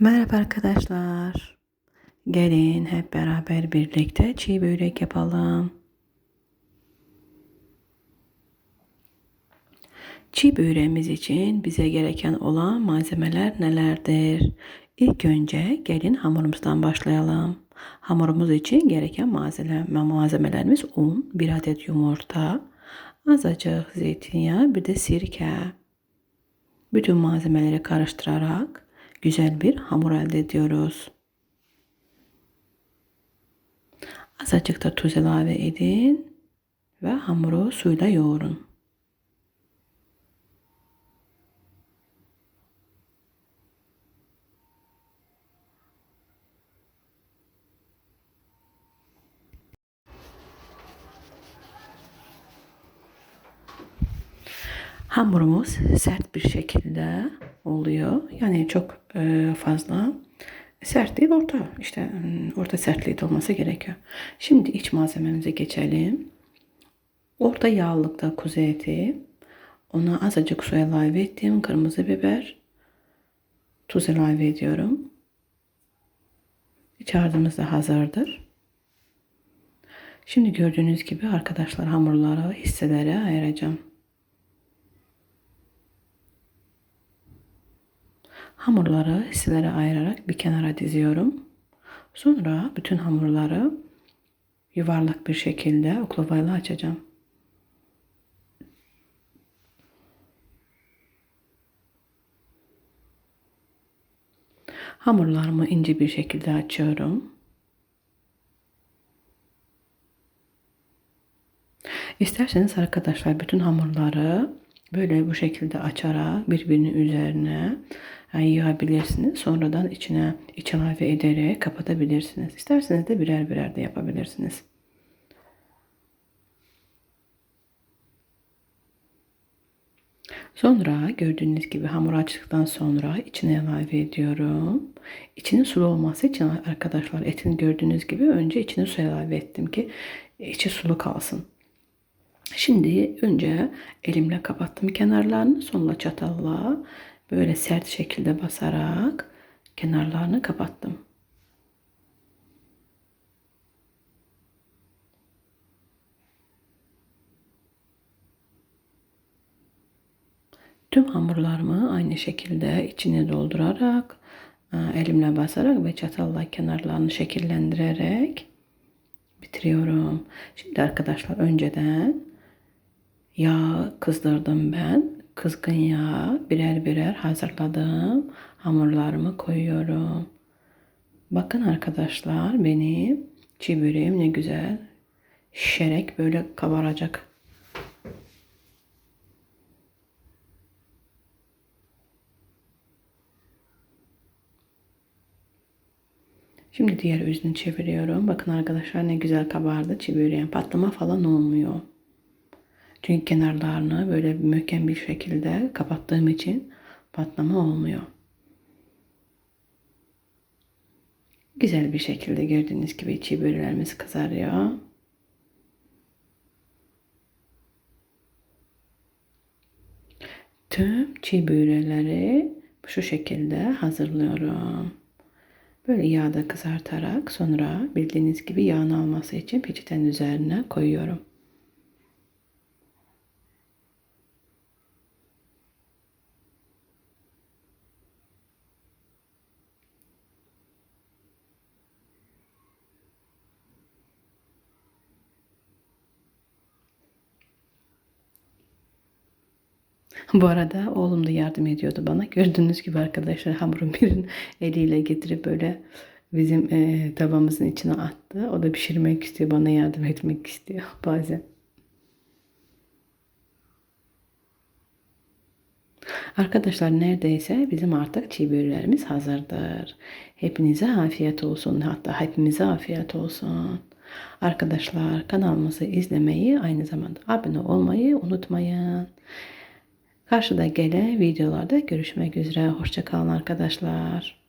Merhaba arkadaşlar. Gelin hep beraber birlikte çiğ börek yapalım. Çiğ böreğimiz için bize gereken olan malzemeler nelerdir? İlk önce gelin hamurumuzdan başlayalım. Hamurumuz için gereken malzeme, malzemelerimiz un, bir adet yumurta, azıcık zeytinyağı, bir de sirke. Bütün malzemeleri karıştırarak güzel bir hamur elde ediyoruz. Azıcık da tuz ilave edin ve hamuru suyla yoğurun. Hamurumuz sert bir şekilde oluyor. Yani çok e, fazla sert değil orta işte orta sertliği olması gerekiyor. Şimdi iç malzememize geçelim. Orta yağlılıkta kuzu eti. Ona azıcık su ilave ettim. Kırmızı biber. Tuz ilave ediyorum. İç harcımız da hazırdır. Şimdi gördüğünüz gibi arkadaşlar hamurları hisselere ayıracağım. Hamurları hisselere ayırarak bir kenara diziyorum. Sonra bütün hamurları yuvarlak bir şekilde oklavayla açacağım. Hamurlarımı ince bir şekilde açıyorum. İsterseniz arkadaşlar bütün hamurları böyle bu şekilde açarak birbirinin üzerine yığabilirsiniz. Sonradan içine iç ilave ederek kapatabilirsiniz. İsterseniz de birer birer de yapabilirsiniz. Sonra gördüğünüz gibi hamur açtıktan sonra içine ilave ediyorum. İçinin sulu olması için arkadaşlar etin gördüğünüz gibi önce içine su ilave ettim ki içi sulu kalsın. Şimdi önce elimle kapattım kenarlarını sonra çatalla böyle sert şekilde basarak kenarlarını kapattım. Tüm hamurlarımı aynı şekilde içine doldurarak e, elimle basarak ve çatalla kenarlarını şekillendirerek bitiriyorum. Şimdi arkadaşlar önceden yağ kızdırdım ben. Kızgın yağ birer birer hazırladım. Hamurlarımı koyuyorum. Bakın arkadaşlar benim çiğ böreğim ne güzel şişerek böyle kabaracak. Şimdi diğer yüzünü çeviriyorum. Bakın arkadaşlar ne güzel kabardı çiğ böreğim. Patlama falan olmuyor. Çünkü kenarlarını böyle möhkem bir şekilde kapattığım için patlama olmuyor. Güzel bir şekilde gördüğünüz gibi çiğ böreğlerimiz kızarıyor. Tüm çiğ böreğleri şu şekilde hazırlıyorum. Böyle yağda kızartarak sonra bildiğiniz gibi yağın alması için peçetenin üzerine koyuyorum. Bu arada oğlum da yardım ediyordu bana. Gördüğünüz gibi arkadaşlar hamurun birini eliyle getirip böyle bizim e, tavamızın içine attı. O da pişirmek istiyor. Bana yardım etmek istiyor bazen. Arkadaşlar neredeyse bizim artık çiğ böreğlerimiz hazırdır. Hepinize afiyet olsun. Hatta hepimize afiyet olsun. Arkadaşlar kanalımızı izlemeyi aynı zamanda abone olmayı unutmayın. Karşıda gelen videolarda görüşmek üzere. Hoşçakalın arkadaşlar.